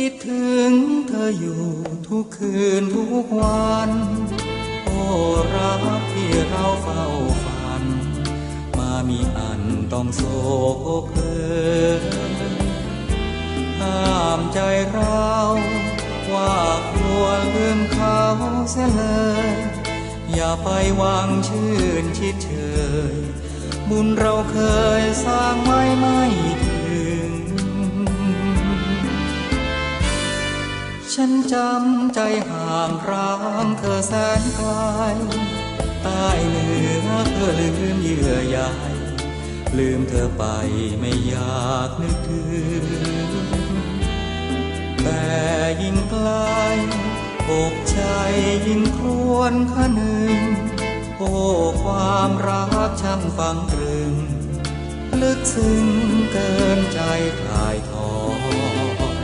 คิดถึงเธออยู่ทุกคืนทุกวัน โอ้รักที่เราเฝ้าฝัน มามีอันต้องโศกเอยห้ามใจเราว่ากลัวลืมเขาเสียเลย อย่าไปหวังชื่นชิดเชยบุญเราเคยสร้างม่ถึ ฉันจำใจห่างร้างเธอแสนไกลใต้เหนือเพื่อลืมเยื่อใยลืมเธอไปไม่อยากนึกถึง แต่ยิ่งไกลอกใจยิ่งครวญคะนึงโอ้ความรักช่างฟังตรึง ลึกซึ้งเกินใจถ่ายทอ